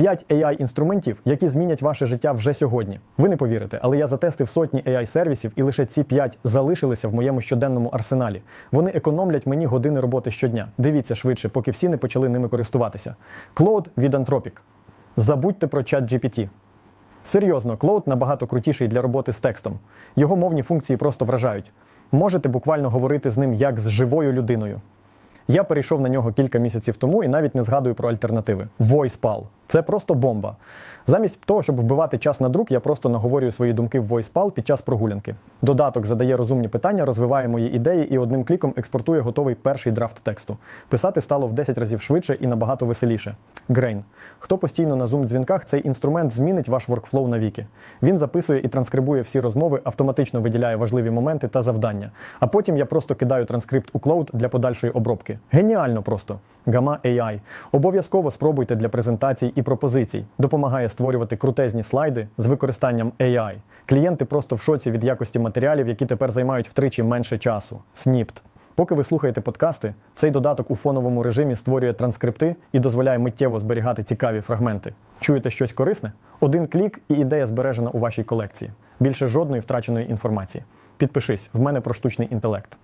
5 AI-інструментів, які змінять ваше життя вже сьогодні. Ви не повірите, але я затестив сотні AI-сервісів, і лише ці 5 залишилися в моєму щоденному арсеналі. Вони економлять мені години роботи щодня. Дивіться швидше, поки всі не почали ними користуватися. Cloud від Anthropic. Забудьте про чат GPT. Серйозно, Cloud набагато крутіший для роботи з текстом. Його мовні функції просто вражають. Можете буквально говорити з ним як з живою людиною. Я перейшов на нього кілька місяців тому і навіть не згадую про альтернативи. VoicePal. Це просто бомба. Замість того, щоб вбивати час на друк, я просто наговорюю свої думки в VoicePal під час прогулянки. Додаток задає розумні питання, розвиває мої ідеї і одним кліком експортує готовий перший драфт тексту. Писати стало в 10 разів швидше і набагато веселіше. Grain. Хто постійно на Zoom дзвінках, цей інструмент змінить ваш workflow навіки. Він записує і транскрибує всі розмови, автоматично виділяє важливі моменти та завдання. А потім я просто кидаю транскрипт у Cloud для подальшої обробки. Геніально просто. Gamma AI. Обов'язково спробуйте для презентацій і пропозицій. Допомагає створювати крутезні слайди з використанням AI. Клієнти просто в шоці від якості матеріалів, які тепер займають втричі менше часу. Snipped. Поки ви слухаєте подкасти, цей додаток у фоновому режимі створює транскрипти і дозволяє миттєво зберігати цікаві фрагменти. Чуєте щось корисне? Один клік і ідея збережена у вашій колекції. Більше жодної втраченої інформації. Підпишись, в мене про штучний інтелект.